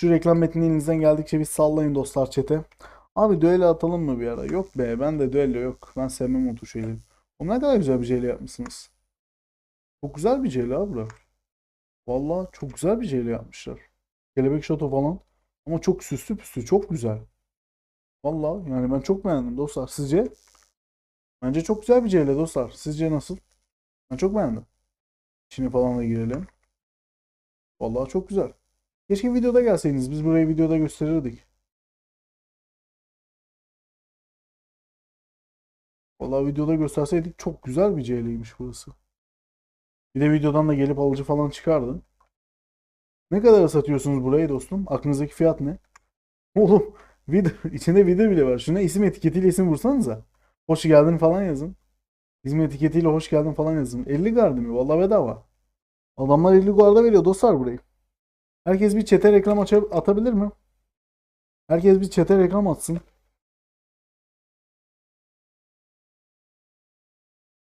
Şu reklam metnini elinizden geldikçe bir sallayın dostlar çete. Abi düello atalım mı bir ara? Yok be ben de düello yok. Ben sevmem o tür şeyleri. O ne kadar güzel bir şeyle yapmışsınız. Çok güzel bir şeyle abi. Vallahi çok güzel bir şeyle yapmışlar. Kelebek şato falan. Ama çok süslü püslü çok güzel. Vallahi yani ben çok beğendim dostlar. Sizce? Bence çok güzel bir şeyle dostlar. Sizce nasıl? Ben çok beğendim. İçine falan da girelim. Vallahi çok güzel. Keşke videoda gelseydiniz. Biz burayı videoda gösterirdik. Vallahi videoda gösterseydik çok güzel bir CL'ymiş burası. Bir de videodan da gelip alıcı falan çıkardı. Ne kadar satıyorsunuz burayı dostum? Aklınızdaki fiyat ne? Oğlum video, içinde video bile var. Şuna isim etiketiyle isim vursanıza. Hoş geldin falan yazın. İsim etiketiyle hoş geldin falan yazın. 50 gardı mı? Vallahi bedava. Adamlar 50 garda veriyor dostlar burayı. Herkes bir çete reklam atabilir mi? Herkes bir çete reklam atsın.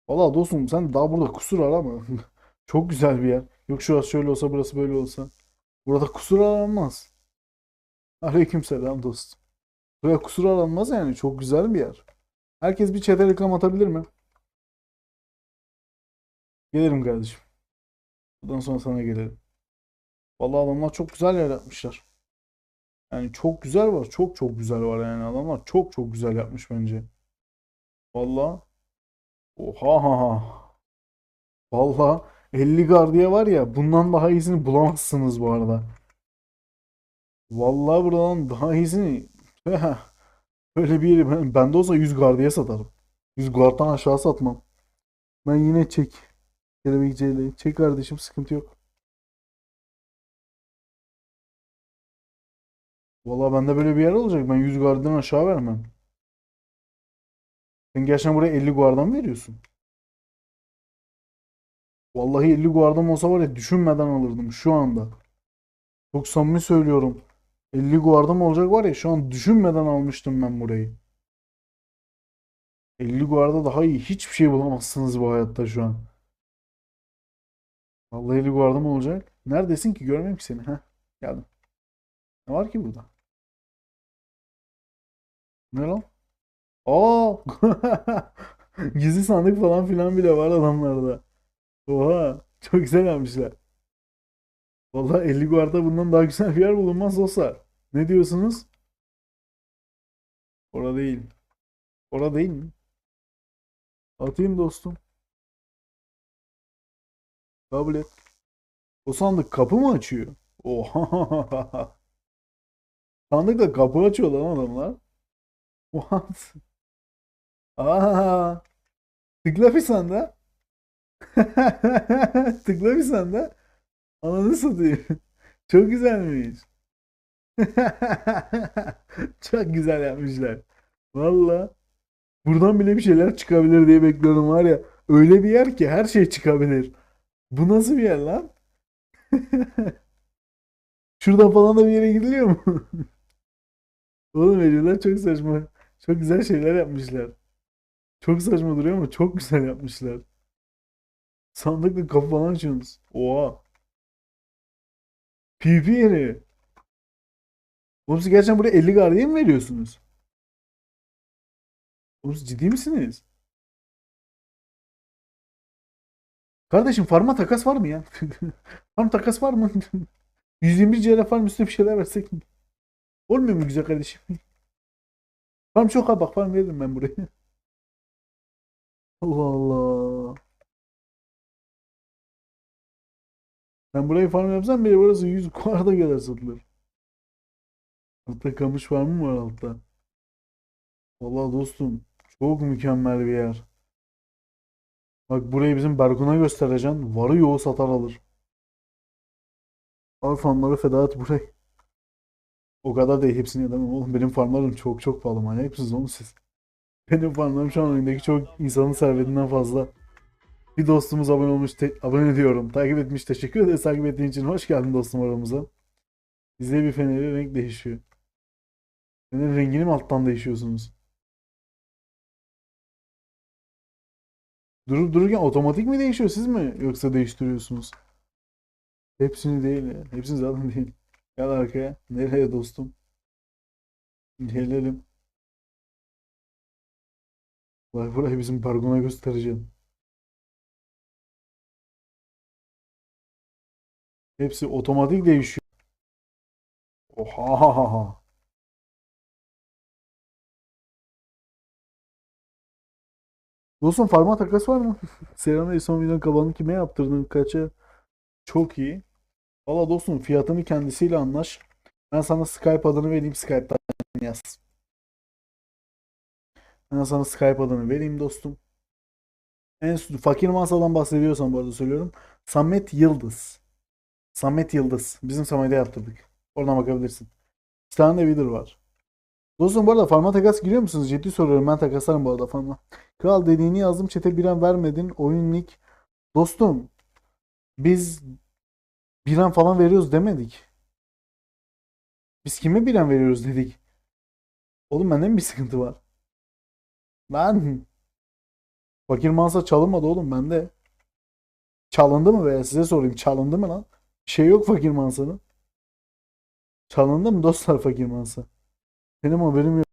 Valla dostum sen daha burada kusur arama. Çok güzel bir yer. Yok şurası şöyle olsa burası böyle olsa. Burada kusur aranmaz. Aleykümselam dostum. Buraya kusur aranmaz yani. Çok güzel bir yer. Herkes bir çete reklam atabilir mi? Gelirim kardeşim. Bundan sonra sana gelirim. Vallahi adamlar çok güzel yer yapmışlar. Yani çok güzel var. Çok çok güzel var yani. Adamlar çok çok güzel yapmış bence. Vallahi. Oha ha ha. Vallahi 50 gardiya var ya bundan daha iyisini bulamazsınız bu arada. Vallahi buradan daha iyisini öyle bir yeri ben, bende olsa 100 gardiya satarım. 100 guardtan aşağı satmam. Ben yine çek. Kelebek. Çek kardeşim sıkıntı yok. Vallahi bende böyle bir yer olacak. Ben 100 guarddan aşağı vermem. Sen gerçekten buraya 50 guardan mı veriyorsun? Vallahi 50 guardam olsa var ya düşünmeden alırdım şu anda. Çok samimi söylüyorum. 50 guardam olacak var ya şu an düşünmeden almıştım ben burayı. 50 guarda daha iyi hiçbir şey bulamazsınız bu hayatta şu an. Vallahi 50 guardam olacak. Neredesin ki görmeyeyim ki seni. Heh, geldim. Ne var ki burada? Ne lan? Aa! Gizli sandık falan filan bile var adamlarda. Oha! Çok güzel yapmışlar. Vallahi 50 guarda bundan daha güzel bir yer bulunmaz olsa. Ne diyorsunuz? Orada değil. Orada değil mi? Atayım dostum. Kabul et. O sandık kapı mı açıyor? Oha! Sandıkla kapı açıyor lan adamlar. What? Aa! Tıkla bir sanda. Tıkla bir sanda. Ananı satayım. Çok güzelmiş. Çok güzel yapmışlar. Valla. Buradan bile bir şeyler çıkabilir diye bekliyorum var ya. Öyle bir yer ki her şey çıkabilir. Bu nasıl bir yer lan? Şuradan falan da bir yere gidiliyor mu? Oğlum Eceler çok saçma. Çok güzel şeyler yapmışlar. Çok saçma duruyor ama çok güzel yapmışlar. Sandıkla kapı falan açıyorsunuz. Oha. PvP yeri. Oğlum siz gerçekten buraya 50 gardiya mı veriyorsunuz? Oğlum ciddi misiniz? Kardeşim farma takas var mı ya? Farm takas var mı? 121 CL farm üstüne bir şeyler versek mi? Olmuyor mu güzel kardeşim? Çok ha bak farm veririm ben buraya. Allah Allah. Ben burayı farm yapsam bile burası 100 kuarda kadar satılır. Altta kamış farmı mı var altta? Vallahi dostum çok mükemmel bir yer. Bak burayı bizim Berkun'a göstereceksin. Varı yoğu satar alır. Al farmları feda et burayı. O kadar değil hepsini yedemem oğlum. Benim farmlarım çok çok pahalı. Manyak mısınız oğlum siz? Benim farmlarım şu an oyundaki çok insanın servetinden fazla. Bir dostumuz abone olmuş, abone diyorum. Takip etmiş, teşekkür ederiz takip ettiğin için. Hoş geldin dostum aramıza. Bizde bir feneri renk değişiyor. Fenerin rengini mi alttan değişiyorsunuz? Durup dururken otomatik mi değişiyor siz mi? Yoksa değiştiriyorsunuz? Hepsini değil ya. Hepsini zaten değil. Gel arkaya. Nereye dostum? Gelelim. Vay burayı bizim Bargon'a göstereceğim. Hepsi otomatik değişiyor. Oha. Dostum farma takası var mı? Selam son videonun kabanını kime yaptırdın? Kaça? Çok iyi. Valla dostum fiyatını kendisiyle anlaş. Ben sana Skype adını vereyim Skype'tan yaz. Ben sana Skype adını vereyim dostum. En fakir masadan bahsediyorsan bu arada söylüyorum. Samet Yıldız. Samet Yıldız. Bizim Samet'e yaptırdık. Oradan bakabilirsin. Bir tane de video var. Dostum bu arada farma takas giriyor musunuz? Ciddi soruyorum. Ben takaslarım bu arada farma. Kral dediğini yazdım. Çete bir an vermedin. Oyun nick. Dostum biz bir an falan veriyoruz demedik. Biz kime bir an veriyoruz dedik. Oğlum bende mi bir sıkıntı var? Ben Fakir Mansa çalınmadı oğlum bende. Çalındı mı veya size sorayım çalındı mı lan? Bir şey yok Fakir Mansa'nın. Çalındı mı dostlar Fakir Mansa? Benim haberim yok.